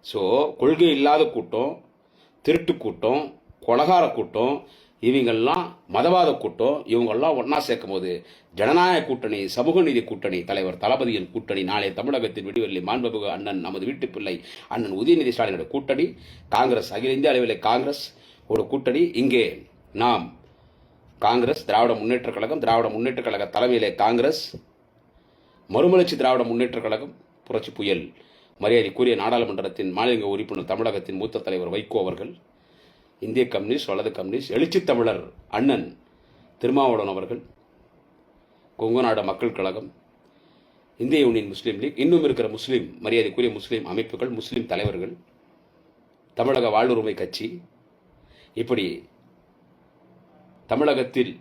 ஸோ கொள்கை இல்லாத கூட்டம் திருட்டு கூட்டம் கொலகார கூட்டம் இவங்கெல்லாம் மதவாத கூட்டம் இவங்கெல்லாம் ஒன்றா சேர்க்கும் போது ஜனநாயக கூட்டணி சமூக நீதி கூட்டணி தலைவர் தளபதியின் கூட்டணி நாளை தமிழகத்தின் விடிவெள்ளி மாண்புமிகு அண்ணன் நமது வீட்டு பிள்ளை அண்ணன் உதயநிதி ஸ்டாலினுடைய கூட்டணி காங்கிரஸ் அகில இந்திய அளவில் காங்கிரஸ் ஒரு கூட்டணி. இங்கே நாம் காங்கிரஸ் திராவிட முன்னேற்றக் கழகம் திராவிட முன்னேற்றக் கழக தலைமையிலே காங்கிரஸ் மறுமலர்ச்சி திராவிட முன்னேற்றக் கழகம் புரட்சி புயல் மரியாதைக்குரிய நாடாளுமன்றத்தின் மாநில உறுப்பினர் தமிழகத்தின் மூத்த தலைவர் வைகோ அவர்கள் இந்திய கம்யூனிஸ்ட் வலது கம்யூனிஸ்ட் எழுச்சி தமிழர் அண்ணன் திருமாவளவன் அவர்கள் கொங்குநாடு மக்கள் கழகம் இந்திய யூனியன் முஸ்லீம் லீக் இன்னும் இருக்கிற முஸ்லீம் மரியாதைக்குரிய முஸ்லீம் அமைப்புகள் முஸ்லீம் தலைவர்கள் தமிழக வாழ்வுரிமை கட்சி இப்படி தமிழகத்தில்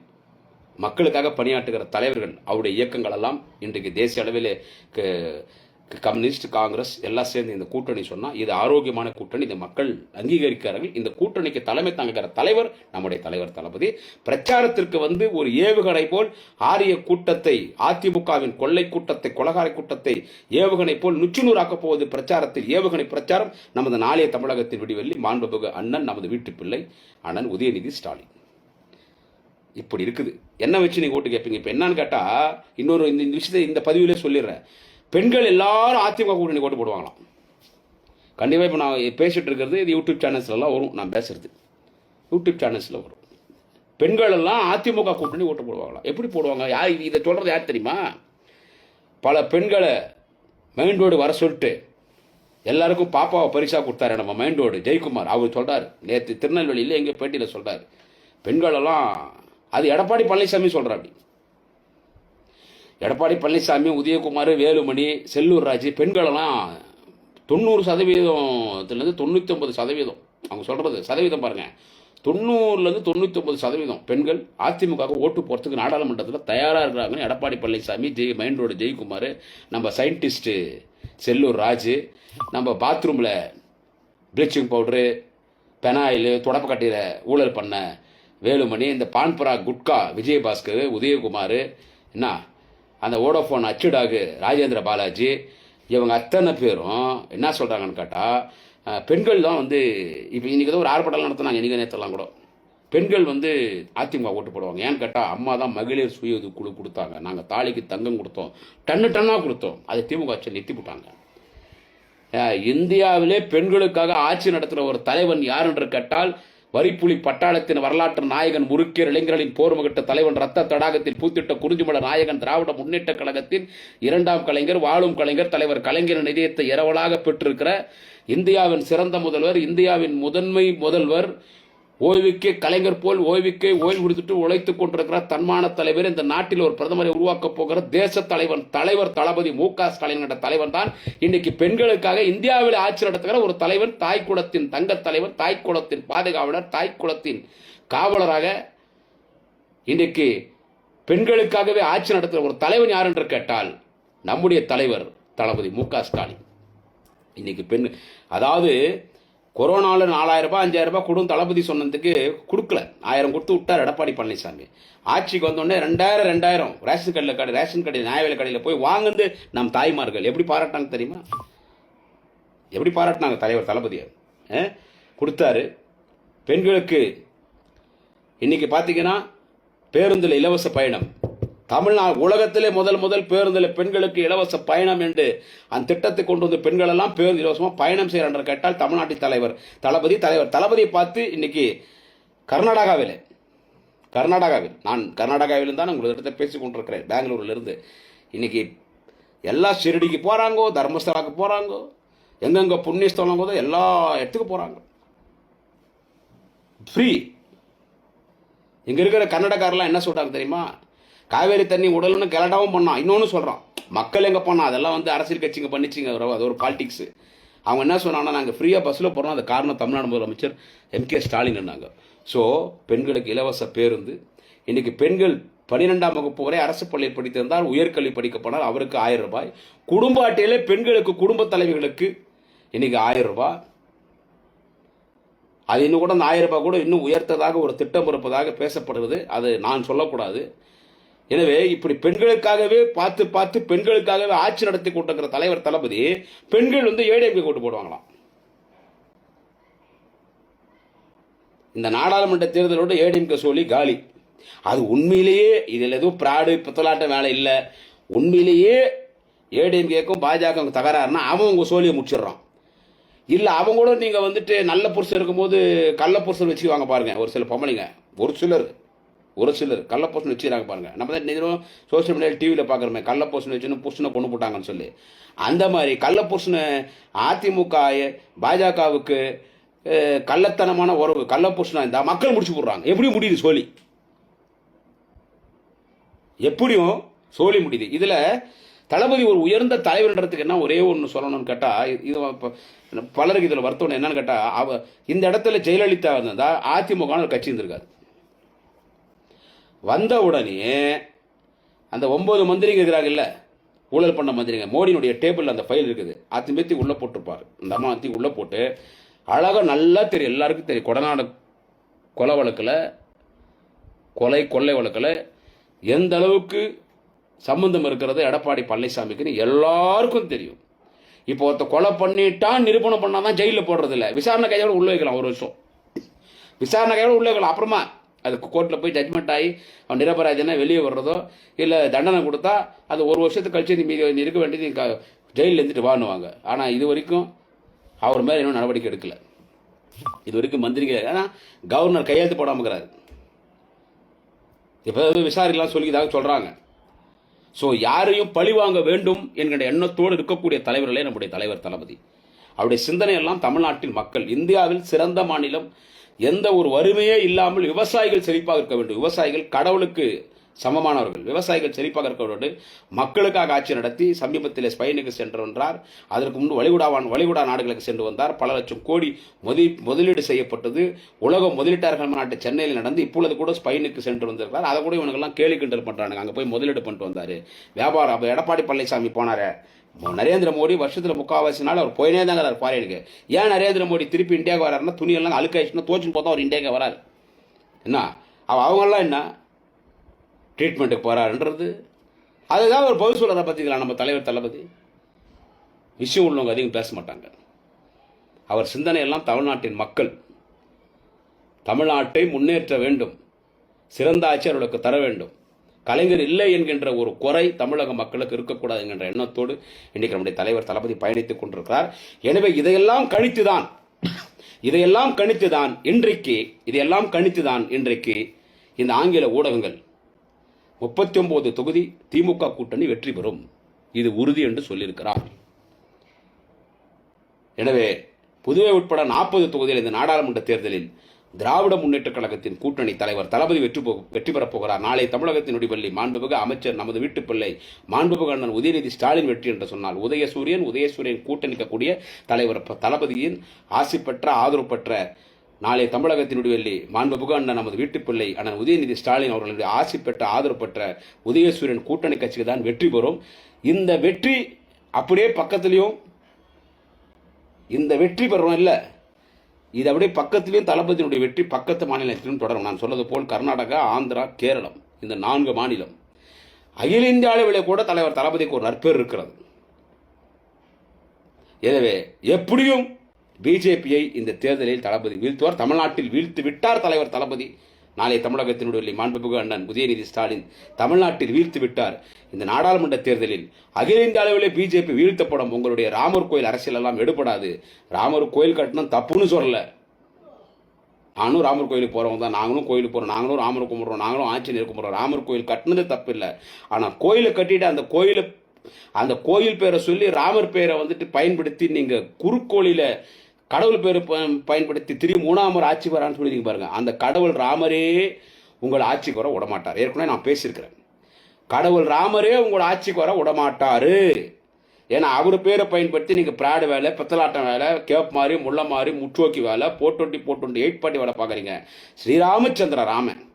மக்களுக்காக பணியாற்றுகிற தலைவர்கள் அவருடைய இயக்கங்கள் எல்லாம் இன்றைக்கு தேசிய அளவில் க- கம்யூனிஸ்ட் காங்கிரஸ் எல்லாம் சேர்ந்து இந்த கூட்டணி சொன்னால் இது ஆரோக்கியமான கூட்டணி. இந்த மக்கள் அங்கீகரிக்கிறார்கள் இந்த கூட்டணிக்கு தலைமை தாங்குகிற தலைவர் நம்முடைய தலைவர் தளபதி. பிரச்சாரத்திற்கு வந்து ஒரு ஏவுகணை போல் ஆரிய கூட்டத்தை அதிமுகவின் கொள்ளை கூட்டத்தை கொலகார கூட்டத்தை ஏவுகணை போல் நுச்சுநூறாக்கப் போவது பிரச்சாரத்தில் ஏவுகணை பிரச்சாரம். நமது நாளைய தமிழகத்தின் விடிவெள்ளி மாண்புமிகு அண்ணன் நமது வீட்டு பிள்ளை அண்ணன் உதயநிதி ஸ்டாலின். இப்படி இருக்குது. என்ன வச்சு நீங்கள் ஓட்டு கேட்பீங்க? இப்போ என்னன்னு கேட்டால் இன்னொரு இந்த விஷயத்தை இந்த பதிவிலே சொல்லிடுறேன். பெண்கள் எல்லாரும் அதிமுக கூட்டணி ஓட்டு போடுவாங்களாம். கண்டிப்பாக இப்போ நான் பேசிகிட்டு இருக்கிறது இது யூடியூப் சேனல்ஸ்லலாம் வரும். நான் பேசுறது. யூடியூப் சேனல்ஸில் வரும். பெண்கள் எல்லாம் அதிமுக கூட்டணி ஓட்டு போடுவாங்களாம். எப்படி போடுவாங்க? யார் இதை சொல்கிறது யார் தெரியுமா? பல பெண்களை மெயின் ரோடு வர சொல்லிட்டு எல்லாருக்கும் பாப்பாவை பரிசாக கொடுத்தாரு நம்ம மைண்ட் ரோடு. ஜெயக்குமார் அவர் சொல்கிறார் நேற்று திருநெல்வேலியில் எங்கள் பேட்டியில் சொல்கிறார் பெண்களெல்லாம் அது எடப்பாடி பழனிசாமி சொல்கிறாப்படி எடப்பாடி பழனிசாமி உதயகுமார் வேலுமணி செல்லூர் ராஜ் பெண்களெல்லாம் தொண்ணூறு சதவீதத்துலேருந்து தொண்ணூற்றி ஒன்பது சதவீதம். அவங்க சொல்கிறது சதவீதம் பாருங்கள் தொண்ணூறுலேருந்து தொண்ணூற்றி ஒன்பது சதவீதம் பெண்கள் அதிமுக ஓட்டு போகிறதுக்கு நாடாளுமன்றத்தில் தயாராக இருக்கிறாங்கன்னு எடப்பாடி பழனிசாமி ஜெய் மைண்ட் ரோடு ஜெயக்குமார் நம்ம சயின்டிஸ்ட்டு செல்லூர் ராஜு நம்ம பாத்ரூமில் ப்ளீச்சிங் பவுட்ரு பெனாயில் தொடப்பக்கட்டையில் ஊழல் பண்ண வேலுமணி இந்த பான்புரா குட்கா விஜயபாஸ்கர் உதயகுமார் என்ன? அந்த ஓடோஃபோன் அச்சுடாகு ராஜேந்திர பாலாஜி இவங்க அத்தனை பேரும் என்ன சொல்கிறாங்கன்னு கேட்டால் பெண்கள் தான் வந்து இப்போ இன்றைக்கி தான் ஒரு ஆர்ப்பாட்டம் நடத்தினாங்க இன்றைக்கி நேற்றுலாம் கூட. பெண்கள் வந்து அதிமுக ஓட்டு போடுவாங்க. ஏன்னு கேட்டால் அம்மா தான் மகளிர் சுய உதவி குழு கொடுத்தாங்க. நாங்கள் தாலிக்கு தங்கம் கொடுத்தோம். டன்னு டன்னாக கொடுத்தோம். அதை திமுக ஆட்சி நிறுத்தி போட்டாங்க இந்தியாவிலே பெண்களுக்காக ஆட்சி நடத்துகிற ஒரு தலைவன் யார் என்று கேட்டால் வரிப்புலி பட்டாளத்தின் வரலாற்று நாயகன் முறுக்கியர் இளைஞர்களின் போர்முகட்ட தலைவன் ரத்த தடாகத்தில் பூத்திட்ட குறிஞ்சிமல நாயகன் திராவிட முன்னேற்ற கழகத்தின் இரண்டாம் கலைஞர் வாழும் கலைஞர் தலைவர் கலைஞர் நிதியத்தை இரவலாக பெற்றிருக்கிற இந்தியாவின் சிறந்த முதல்வர் இந்தியாவின் முதன்மை முதல்வர் ஓய்வுக்கே கலைஞர் போல் ஓய்வுக்கே ஓய்வு கொடுத்துட்டு உழைத்துக் கொண்டிருக்கிற தன்மான தலைவர் இந்த நாட்டில் ஒரு பிரதமரை உருவாக்கப் போகிற தேச தலைவன் தலைவர் தளபதி மு க ஸ்டாலின் என்ற தலைவன் தான். இன்னைக்கு பெண்களுக்காக இந்தியாவில் ஆட்சி நடத்துகிற ஒரு தலைவன் தாய்க்குளத்தின் தங்க தலைவன் தாய்க்குளத்தின் பாதுகாவலர் தாய்க்குளத்தின் காவலராக இன்றைக்கு பெண்களுக்காகவே ஆட்சி நடத்துகிற ஒரு தலைவன் யார் என்று கேட்டால் நம்முடைய தலைவர் தளபதி மு க ஸ்டாலின். இன்னைக்கு பெண் அதாவது கொரோனாவில் நாலாயிரம் ரூபாய் அஞ்சாயிரம் ரூபாய் கொடுன்னு தளபதி சொன்னதுக்கு கொடுக்கல. ஆயிரம் கொடுத்து விட்டார் எடப்பாடி பழனிசாமி. ஆட்சிக்கு வந்தோடனே ரெண்டாயிரம் ரெண்டாயிரம். ரேஷன் கடையில் கடை ரேஷன் கடையில் நியாய விலை கடையில் போய் வாங்குந்து நம் தாய்மார்கள். எப்படி பாராட்டினாங்க தெரியுமா? எப்படி பாராட்டினாங்க தலைவர் தளபதியை கொடுத்தாரு. பெண்களுக்கு இன்னைக்கு பார்த்தீங்கன்னா பேருந்தில் இலவச பயணம். தமிழ்நாடு உலகத்திலே முதல் முதல் பேருந்தில் பெண்களுக்கு இலவச பயணம் என்று அந்த திட்டத்தை கொண்டு வந்து பெண்கள் எல்லாம் பேருந்து இலவசமாக பயணம் செய்கிறார் கேட்டால் தமிழ்நாட்டின் தலைவர் தளபதி தலைவர். தளபதியை பார்த்து இன்னைக்கு கர்நாடகாவில் கர்நாடகாவில் நான் கர்நாடகாவில் தான் உங்களிடத்தை பேசி கொண்டிருக்கிறேன். பெங்களூர்லேருந்து இன்னைக்கு எல்லா ஷிரடிக்கு போகிறாங்கோ தர்மஸ்தலாவுக்கு போகிறாங்கோ எங்கெங்கே புண்ணியஸ்தலம் போதோ எல்லா இடத்துக்கு போகிறாங்க ஃப்ரீ இங்கே இருக்கிற கன்னடக்காரெலாம் என்ன சொல்கிறாங்க தெரியுமா? காவேரி தண்ணி உடலுன்னு கிளடாவும் பண்ணான். இன்னொன்று சொல்கிறான் மக்கள் எங்கே பண்ணால் அதெல்லாம் வந்து அரசியல் கட்சிங்க பண்ணிச்சிங்க அது ஒரு பாலிடிக்ஸு அவங்க என்ன சொன்னாங்கன்னா நாங்கள் ஃப்ரீயாக பஸ்ஸில் போகிறோம் அது காரணம் தமிழ்நாடு முதலமைச்சர் எம். கே. ஸ்டாலின் என்னாங்க ஸோ பெண்களுக்கு இலவச பேருந்து. இன்றைக்கி பெண்கள் பன்னிரெண்டாம் வகுப்பு வரை அரசு பள்ளியில் படித்திருந்தால் உயர்கல்வி படிக்க போனால் அவருக்கு ஆயிரம் ரூபாய். குடும்ப அட்டையிலே பெண்களுக்கு குடும்ப தலைவிகளுக்கு இன்னைக்கு ஆயிரம் ரூபாய். அது இன்னும் கூட அந்த ஆயிரம் ரூபாய் கூட இன்னும் உயர்த்ததாக ஒரு திட்டம் இருப்பதாக பேசப்படுகிறது. அது நான் சொல்லக்கூடாது. எனவே இப்படி பெண்களுக்காகவே பார்த்து பார்த்து பெண்களுக்காகவே ஆட்சி நடத்தி கொண்டிருக்கிற தலைவர் தளபதி பெண்கள் வந்து ஏடிஎம்கே கூட்டு போடுவாங்களாம். இந்த நாடாளுமன்ற தேர்தலோட ஏடிஎம்கே சொல்லி காலி. அது உண்மையிலேயே இதில் எதுவும் பிராடு பித்தலாட்டம் வேலை இல்லை. உண்மையிலேயே ஏடிஎம்கேக்கும் பாஜக தகராறுனா அவன் உங்கள் சோழியை முடிச்சிடுறான். இல்லை அவங்க கூட நீங்கள் வந்துட்டு நல்ல புருஷன் இருக்கும்போது கள்ள புருஷன் வச்சுக்குவாங்க பாருங்கள் ஒரு சில பொம்பளைங்க. ஒரு சிலர். ஒரு சிலர். கள்ள புருஷன் வச்சுக்கிறாங்க பாருங்க. நம்ம தான் நேரம் சோஷியல் மீடியாவில் டிவியில் பார்க்குறோமே. கள்ள வச்சுன்னு புருஷனை கொண்டு போட்டாங்கன்னு சொல்லி. அந்த மாதிரி கள்ள அதிமுக பாஜகவுக்கு கள்ளத்தனமான உறவு கள்ள இருந்தால் மக்கள் முடிச்சு போடுறாங்க. எப்படி முடியுது சோழி. எப்படியும் சோழி முடியுது. இதில் தளபதி ஒரு உயர்ந்த தலைவர்ன்றதுக்கு என்ன ஒரே ஒன்று சொல்லணும்னு கேட்டால் இது பலருக்கு இதில் வருத்தம் என்னன்னு கேட்டால் அவ இந்த இடத்துல ஜெயலலிதா இருந்தால் அதிமுக ஒரு கட்சி இருந்திருக்காது. வந்த உடனே அந்த ஒம்பது மந்திரிங்க இருக்கிறாங்கல்ல ஊழல் பண்ண மந்திரிங்க மோடியினுடைய டேபிளில் அந்த ஃபைல் இருக்குது. அத்திமேத்தி உள்ளே போட்டிருப்பார். இந்த அம்மா அத்தி உள்ளே போட்டு அழகாக நல்லா தெரியும் எல்லாருக்கும் தெரியும். கொடநாடு கொலை வழக்கில் கொலை கொள்ளை வழக்கில் எந்த அளவுக்கு சம்பந்தம் இருக்கிறது எடப்பாடி பழனிசாமிக்குன்னு எல்லாருக்கும் தெரியும். இப்போ ஒருத்த கொலை பண்ணிட்டான் நிரூபணம் பண்ணாதான் ஜெயிலில் போடுறதில்ல. விசாரணை கையோட உள்ளே வைக்கலாம் ஒரு வருஷம். விசாரணை கையோடு உள்ளே வைக்கலாம். அப்புறமா அது கோர்ட்டில் போய் ஜட்மெண்ட் ஆகி அவன் நிரபராதினா வெளியே வர்றதோ இல்லை தண்டனை கொடுத்தா அது ஒரு வருஷத்துக்கு கழிச்சு நீ மீதி நீ இருக்க வேண்டியது நீ ஜெயிலில் இருந்துட்டு வாணுவாங்க ஆனால் இது வரைக்கும் அவர் மேலே இன்னும் நடவடிக்கை எடுக்கல. இது வரைக்கும் மந்திரிங்க ஏன்னா கவர்னர் கையெழுத்து போடாமக்கிறாரு இப்போ விசாரிக்கலாம் சொல்லிதாக சொல்கிறாங்க ஸோ யாரையும் பழி வாங்க வேண்டும் என்கிற எண்ணத்தோடு இருக்கக்கூடிய தலைவர்களே நம்முடைய தலைவர் தளபதி. அவருடைய சிந்தனை எல்லாம் தமிழ்நாட்டில் மக்கள் இந்தியாவில் சிறந்த மாநிலம் எந்த ஒரு வறுமையே இல்லாமல் விவசாயிகள் செழிப்பாக இருக்க வேண்டும். விவசாயிகள் கடவுளுக்கு சமமானவர்கள். விவசாயிகள் செழிப்பாக இருக்க வேண்டும். மக்களுக்காக ஆட்சி நடத்தி சமீபத்தில் ஸ்பெயினுக்கு சென்று வந்தார். அதற்கு முன்பு வளைகுடாவான் வளைகுடா நாடுகளுக்கு சென்று வந்தார். பல லட்சம் கோடி முதலீ முதலீடு செய்யப்பட்டது. உலக முதலீட்டாளர்கள் நாட்டு சென்னையில் நடந்து இப்பொழுது கூட ஸ்பெயினுக்கு சென்று வந்திருக்கிறார். அதை கூட இவனுங்கெல்லாம் கேலி கிண்டல் பண்ணுறானுங்க அங்கே போய் முதலீடு பண்ணிட்டு வந்தார். வியாபாரம் அப்போ எடப்பாடி பழனிசாமி போனார். நரேந்திர மோடி வருஷத்தில் முக்காவாசி நாள் அவர் போயினே தாங்க ஃபாரினுக்கு ஏன் நரேந்திர மோடி திருப்பி இந்தியாவுக்கு வராருன்னா துணியெல்லாம் அழுக்காயிடுச்சுன்னா தோச்சுன்னு பார்த்தா அவர் இந்தியாவுக்கு வராரு. என்ன? அவங்கெல்லாம் என்ன? ட்ரீட்மெண்ட்டுக்கு போகிறாருன்றது அதுதான் ஒரு பதில் சொல்கிறத பார்த்திங்களா நம்ம தலைவர் தளபதி. விஷயம் உள்ளவங்க அதிகம் பேச மாட்டாங்க. அவர் சிந்தனை எல்லாம் தமிழ்நாட்டின் மக்கள். தமிழ்நாட்டை முன்னேற்ற வேண்டும். சிறந்த ஆட்சி அவர்களுக்கு தர வேண்டும். கலைஞர் இல்லை என்கின்ற ஒரு குறை தமிழக மக்களுக்கு இருக்கக்கூடாது என்கின்ற எண்ணத்தோடு இன்றைக்கு நம்முடைய தலைவர் தளபதி பயணித்துக் கொண்டிருக்கிறார். எனவே இதையெல்லாம் கணித்துதான் இதையெல்லாம் கணித்துதான் இன்றைக்கு இதையெல்லாம் கணித்துதான் இன்றைக்கு இந்த ஆங்கில ஊடகங்கள் முப்பத்தி ஒன்பது தொகுதி திமுக கூட்டணி வெற்றி பெறும். இது உறுதி என்று சொல்லியிருக்கிறார். எனவே புதுவை உட்பட நாற்பது தொகுதியில் இந்த நாடாளுமன்ற தேர்தலில் திராவிட முன்னேற்ற கழகத்தின் கூட்டணி தலைவர் தளபதி வெற்றி போ வெற்றி பெறப் போகிறார். நாளை தமிழகத்தின் உடிபள்ளி மாண்புமிகு அமைச்சர் நமது வீட்டுப்பிள்ளை மாண்புமிகு அண்ணன் உதயநிதி ஸ்டாலின் வெற்றி என்று சொன்னால் உதயசூரியன் உதயசூரியன் கூட்டணிக்கக்கூடிய தலைவர் தளபதியின் ஆசி பெற்ற ஆதரவு பெற்ற நாளை தமிழகத்தின் உடிவெள்ளி மாண்புமிகு அண்ணன் நமது வீட்டுப்பிள்ளை அண்ணன் உதயநிதி ஸ்டாலின் அவர்களுடைய ஆசி பெற்ற ஆதரவு பெற்ற உதயசூரியன் கூட்டணி கட்சிக்கு தான் வெற்றி பெறும். இந்த வெற்றி அப்படியே பக்கத்திலையும் இந்த வெற்றி பெறணும் இல்லை. இது அப்படியே பக்கத்திலையும் தளபதியினுடைய வெற்றி பக்கத்து மாநிலத்திலும் தொடரும். நான் சொன்னது போல் கர்நாடகா ஆந்திரா கேரளம் இந்த நான்கு மாநிலம். அகில இந்திய அளவிலே கூட தலைவர் தளபதிக்கு ஒரு நற்பேர் இருக்கிறது. எனவே எப்படியும் பிஜேபியை இந்த தேர்தலில் தளபதி வீழ்த்துவார். தமிழ்நாட்டில் வீழ்த்து விட்டார் தலைவர் தளபதி. நாளை தமிழகத்தினுடைய மாண்புமிகு அண்ணன் உதயநிதி ஸ்டாலின் தமிழ்நாட்டில் வீழ்த்து விட்டார். இந்த நாடாளுமன்ற தேர்தலில் அகில இந்திய அளவிலே பிஜேபி வீழ்த்தப்படும் உங்களுடைய ராமர் கோயில் அரசியல் எல்லாம் எடுபடாது. ராமர் கோயில் கட்டணம் தப்புன்னு சொல்லல. நானும் ராமர் கோயிலுக்கு போகிறவங்க தான். நாங்களும் கோயிலுக்கு போகிறோம் நாங்களும் ராமர் கும்பிட்றோம். நாங்களும் ஆஞ்சநேயர் கும்பிட்றோம். ராமர் கோயில் கட்டினது தப்பு இல்லை ஆனால் கோயிலை கட்டிட்டு அந்த கோயிலை அந்த கோயில் பேரை சொல்லி ராமர் பேரை வந்துட்டு பயன்படுத்தி நீங்கள் குறுக்கோளியில் கடவுள் பேர் ப- பயன்படுத்தி திரும்பி மூணாம் ஆட்சி வரான்னு சொல்லிருக்கீங்க பாருங்கள் அந்த கடவுள் ராமரே உங்களை ஆட்சிக்கு வர விடமாட்டார். ஏற்கனவே நான் பேசியிருக்கிறேன். கடவுள் ராமரே உங்களை ஆட்சிக்கு வர விடமாட்டார். ஏன்னா அவர் பேரை பயன்படுத்தி நீங்கள் பிராடு வேலை பித்தலாட்டம் வேலை கேப் மாதிரி முள்ள மாதிரி முற்றோக்கி வேலை போட்டொண்டி போட்டொண்டி எயிட் பாட்டி வேலை பார்க்குறீங்க. ஸ்ரீராமச்சந்திர ராமன்.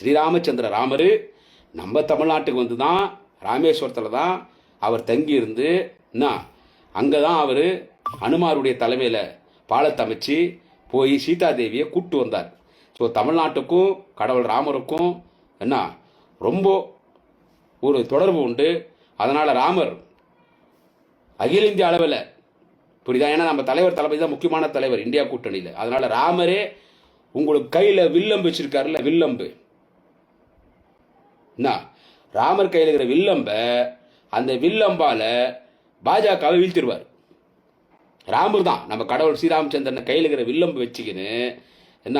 ஸ்ரீராமச்சந்திர ராமர் நம்ம தமிழ்நாட்டுக்கு வந்து தான் ராமேஸ்வரத்தில் தான் அவர் தங்கியிருந்து என்ன அங்கே தான் அவர் அனுமாருடைய தலைமையில் பாலத்தை அமைச்சு போய் சீதாதேவியை கூட்டு வந்தார். ஸோ தமிழ்நாட்டுக்கும் கடவுள் ராமருக்கும் என்ன ரொம்ப ஒரு தொடர்பு உண்டு. அதனால் ராமர் அகில இந்திய அளவில் புரியுதா? ஏன்னா நம்ம தலைவர் தளபதி தான் முக்கியமான தலைவர் இந்தியா கூட்டணியில். அதனால் ராமரே உங்களுக்கு கையில் வில்லம்பு வச்சிருக்காருல்ல வில்லம்பு. என்ன ராமர் கையில் இருக்கிற வில்லம்பை அந்த வில்லம்பால் பாஜகவை வீழ்த்திடுவார். ராமர் தான். நம்ம கடவுள் ஸ்ரீராமச்சந்திரனை கையில் இருக்கிற வில்லம்பு வச்சுக்கின்னு என்ன?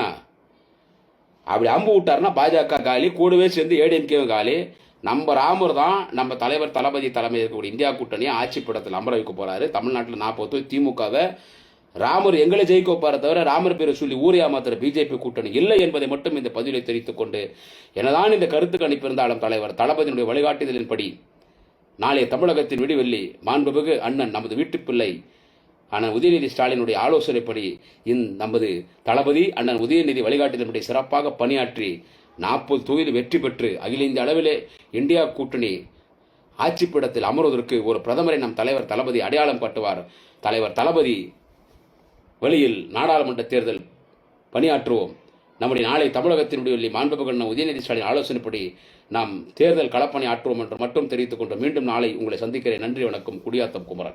அப்படி அம்பு விட்டாருன்னா பாஜக காலி கூடவே சேர்ந்து ஏடிஎம்கேவும் காலி. நம்ம ராமர் தான் நம்ம தலைவர் தளபதி தலைமையில் இருக்கக்கூடிய இந்தியா கூட்டணியை ஆட்சி படத்தில் அமர வைக்க போகிறாரு தமிழ்நாட்டில் நாற்பது திமுகவை. ராமர் எங்களை ஜெயிக்க வைப்பாரே தவிர ராமர் பேரை சொல்லி ஊரே ஏமாத்துற பிஜேபி கூட்டணி இல்லை என்பதை மட்டும் இந்த பதிலை தெரிவித்துக் கொண்டு எனதான் இந்த கருத்து கணிப்பு இருந்தாலும் தலைவர் தளபதியினுடைய வழிகாட்டுதலின்படி நாளைய தமிழகத்தின் விடிவெள்ளி மாண்புமிகு அண்ணன் நமது வீட்டுப்பிள்ளை அண்ணன் உதயநிதி ஸ்டாலினுடைய ஆலோசனைப்படி இந் நமது தளபதி அண்ணன் உதயநிதி வழிகாட்டுதலின்படி சிறப்பாக பணியாற்றி நாற்பது தொகுதியில் வெற்றி பெற்று அகில இந்திய அளவிலே இந்தியா கூட்டணி ஆட்சிப்பிடத்தில் அமர்வதற்கு ஒரு பிரதமரை நம் தலைவர் தளபதி அடையாளம் காட்டுவார். தலைவர் தளபதி வழியில் நாடாளுமன்ற தேர்தல் பணியாற்றுவோம். நம்முடைய நாளை தமிழகத்தினுடைய மாண்புமிகு அண்ணன் உதயநிதி ஸ்டாலின் ஆலோசனைப்படி நாம் தேர்தல் களப்பணி ஆற்றுவோம் என்று மட்டும் தெரிவித்துக் கொண்டு மீண்டும் நாளை உங்களை சந்திக்கிறேன். நன்றி வணக்கம். குடியாத்தம் குமரன்.